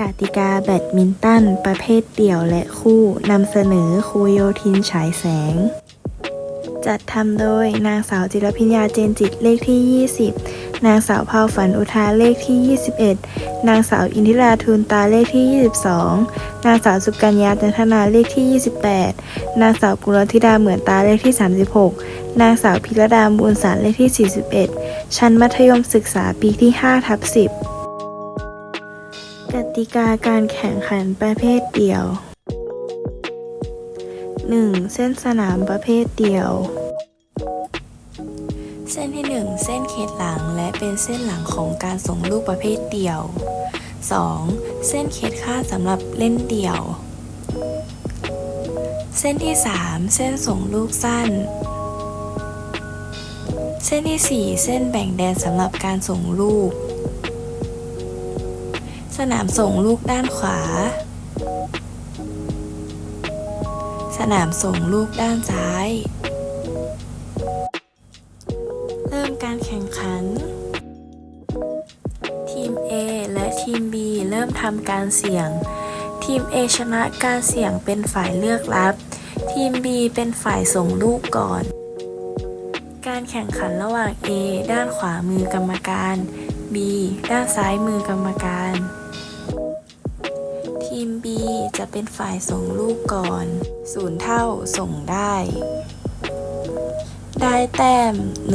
กติกาแบดมินตัน ประเภทเดี่ยวและคู่นำเสนอครูโยทินฉายแสง จัดทำโดยนางสาวจิรพิญญาเจนจิตเลขที่ 20 นางสาวภาวฝันอุทาเลขที่ 21 นางสาวอินทิราทูลตาเลขที่ 22 นางสาวสุกัญญาจันทนาเลขที่ 28 นางสาวกุลธิดาเหมือนตาเลขที่ 36 นางสาวพิรดามูลสารเลขที่ 41 ชั้นมัธยมศึกษาปีที่5ทับ10 กติกาการแข่งขันประเภทเดี่ยว 1. เส้นสนามประเภทเดี่ยว เส้นที่ 1 เส้นเขตหลังและเป็นเส้นหลังของการส่งลูกประเภทเดี่ยว 2. เส้นเขตข้าสำหรับเล่นเดี่ยว เส้นที่ 3 เส้นส่งลูกสั้น เส้นที่ 4 เส้นแบ่งแดนสำหรับการส่งลูก สนามส่งลูกด้านขวา สนามส่งลูกด้านซ้าย เริ่มการแข่งขัน ทีม A และทีม B เริ่มทำการเสี่ยง ทีม A ชนะการเสี่ยงเป็นฝ่ายเลือกรับ ทีม B เป็นฝ่ายส่งลูกก่อนการแข่งขันระหว่าง A ด้านขวามือกรรมการ B ด้านซ้ายมือกรรมการ จะเป็นฝ่ายส่งลูกก่อน ศูนย์เท่าส่งได้ ได้แต้ม 1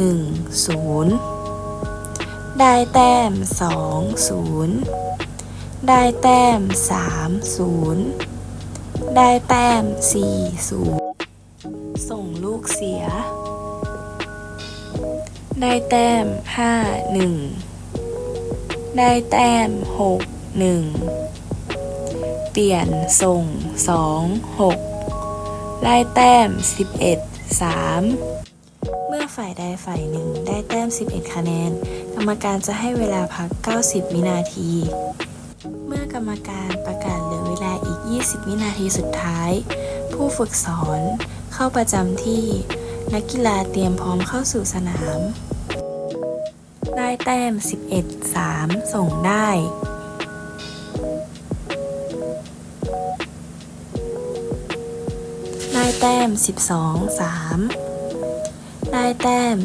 0 ได้แต้ม 2 0 ได้แต้ม 3 0 ได้แต้ม 4 0 ส่งลูกเสีย ได้แต้ม 5 1 ได้แต้ม 6 1 ปลี่ยนส่ง 2 6 ได้แต้ม 11 3 เมื่อฝ่ายใดฝ่ายหนึ่งได้แต้ม 11 คะแนน กรรมการจะให้เวลาพัก 90 วินาที เมื่อกรรมการประกาศเหลือเวลาอีก 20 วินาทีสุดท้าย ผู้ฝึกสอนเข้าประจำที่ นักกีฬาเตรียมพร้อมเข้าสู่สนาม ได้แต้ม 11 3 ส่งได้ แต้ม 12 3 ได้แต้ม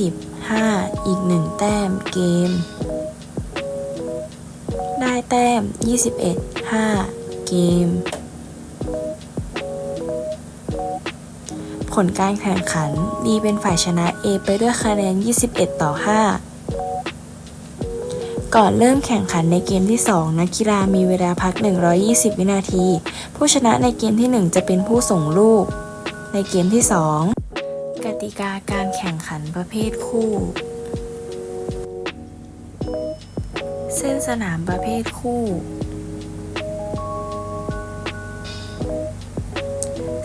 20 5อีก 1 แต้มเกม ได้แต้ม 21 5 เกม ผลการแข่งขัน B เป็นฝ่ายชนะ A ไปด้วยคะแนน 21 ต่อ 5 ก่อนเริ่มแข่งขันในเกมที่ 2 นักกีฬามีเวลาพัก 120 วินาที ผู้ชนะในเกมที่ 1 จะเป็นผู้ส่งลูก ในเกมที่ 2 กติกาการแข่งขันประเภทคู่ เส้นสนามประเภทคู่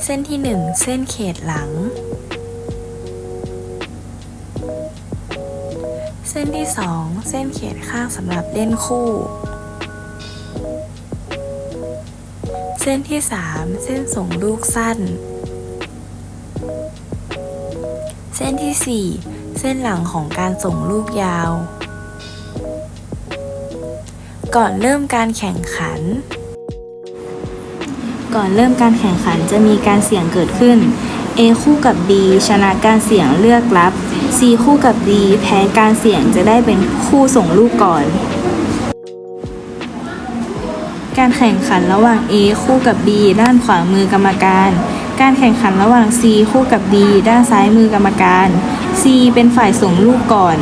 เส้นที่ 1 เส้นเขตหลัง ส้นที่ 2 เส้นเขตข้างสำหรับเล่นคู่ เส้นที่ 3 เส้นส่งลูกสั้น เส้นที่ 4 เส้นหลังของการส่งลูกยาว ก่อนเริ่มการแข่งขัน ก่อนเริ่มการแข่งขันจะมีการเสี่ยงเกิดขึ้น A คู่กับ B ชนะการเสี่ยงเลือกรับ C คู่กับ D แพ้การเสี่ยงจะได้เป็นคู่ส่งลูกก่อน การแข่งขันระหว่าง A คู่กับ B ด้านขวามือกรรมการ การแข่งขันระหว่าง C คู่กับ D ด้านซ้ายมือกรรมการ C เป็นฝ่ายส่งลูกก่อน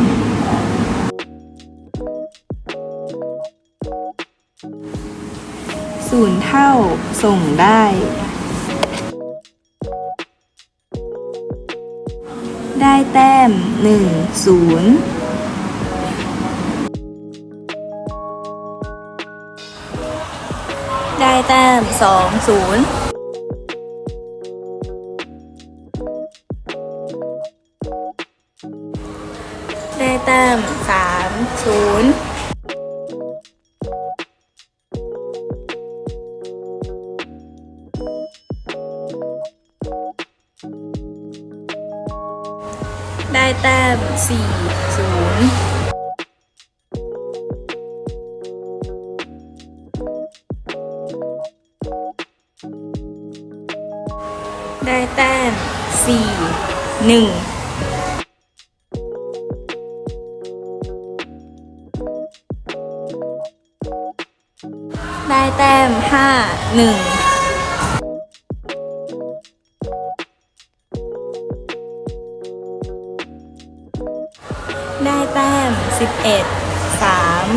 ศูนย์เท่าส่งได้ ได้แต้ม 1 0 ได้แต้ม 2 0ได้แต้ม3 0 ได้แต้ม4 0ได้แต้มสี่หนึ่งได้แต้มห้าหนึ่ง สิบเอ็ดสาม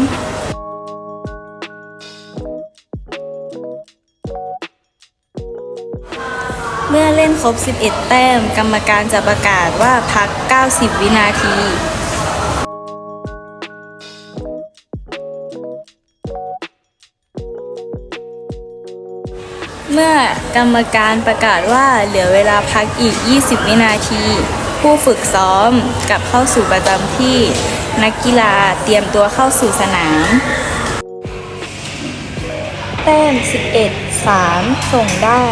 เมื่อเล่นครบ 11 แต้ม กรรมการจะประกาศว่าพัก 90 วินาที เมื่อกรรมการประกาศว่าเหลือเวลาพักอีก 20 วินาที ผู้ฝึกซ้อมกลับเข้าสู่ประจำที่ นักกีฬาเตรียมตัวเข้าสู่สนาม แต้ม 11 3 ส่งได้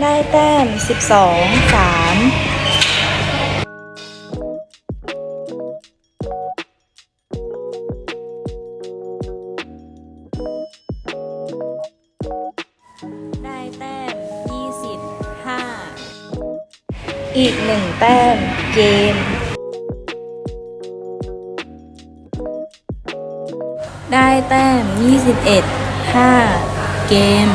ได้แต้ม 12 3 อีกหนึ่งแต้มเกม ได้แต้ม 21 5 เกม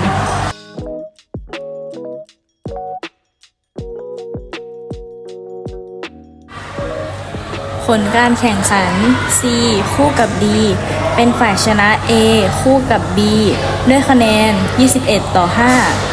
ผลการแข่งขัน C คู่กับ D เป็นฝ่ายชนะ A คู่กับ B ด้วยคะแนน 21 ต่อ 5